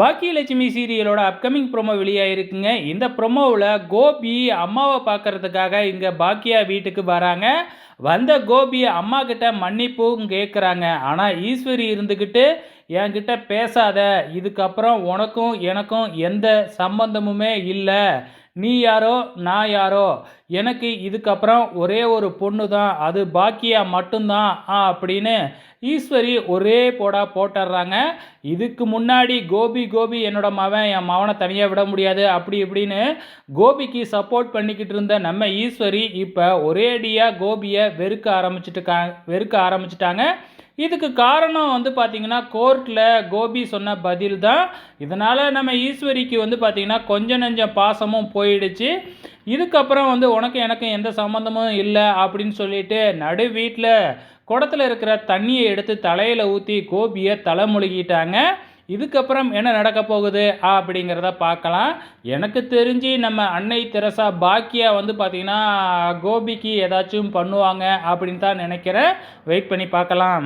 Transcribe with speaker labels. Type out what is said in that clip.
Speaker 1: பாக்கியலட்சுமி சீரியலோட upcoming promo வெளியாகிருக்குங்க இந்த ப்ரோமோவில் கோபி அம்மாவை பார்க்கறதுக்காக இங்கே பாக்கியா வீட்டுக்கு வராங்க. வந்த கோபி அம்மா கிட்ட மன்னிப்பும் கேட்குறாங்க ஆனால் ஈஸ்வரி இருந்துக்கிட்டு என்கிட்ட பேசாத. இதுக்கப்புறம் உனக்கும் எனக்கும் எந்த சம்பந்தமுமே இல்லை. நீ யாரோ நான் யாரோ? எனக்கு இதுக்கப்புறம் ஒரே ஒரு பொண்ணு தான் அது பாக்கியா மட்டும்தான் ஆ அப்படின்னு ஈஸ்வரி ஒரே போடா போட்டுடுறாங்க. இதுக்கு முன்னாடி கோபி கோபி என்னோட மவன் என் மவனை தனியாக விட முடியாது அப்படி இப்படின்னு கோபிக்கு சப்போர்ட் பண்ணிக்கிட்டு இருந்த நம்ம ஈஸ்வரி இப்போ ஒரேடியாக கோபியை வெறுக்க ஆரம்பிச்சிட்டு வெறுக்க ஆரம்பிச்சிட்டாங்க. இதுக்கு காரணம் வந்து பார்த்திங்கன்னா கோர்ட்டில் கோபி சொன்ன பதில் தான் இதனால் நம்ம ஈஸ்வரிக்கு வந்து பார்த்திங்கன்னா கொஞ்சம் நெஞ்சம் பாசமும் போயிடுச்சு. இதுக்கப்புறம் வந்து உனக்கு எனக்கு எந்த சம்மந்தமும் இல்லை அப்படின்னு சொல்லிட்டு நடு வீட்டில் குடத்தில் இருக்கிற தண்ணியை எடுத்து தலையில் ஊற்றி கோபியை தலை முழுகிட்டாங்க இதுக்கப்புறம் என்ன நடக்க போகுது அப்படிங்கிறத பார்க்கலாம். எனக்கு தெரிஞ்சு நம்ம அன்னை தெரசா பாக்கியா வந்து பார்த்திங்கன்னா கோபிக்கு ஏதாச்சும் பண்ணுவாங்க அப்படின்னு தான் நினைக்கிறேன். வெயிட் பண்ணி பார்க்கலாம்.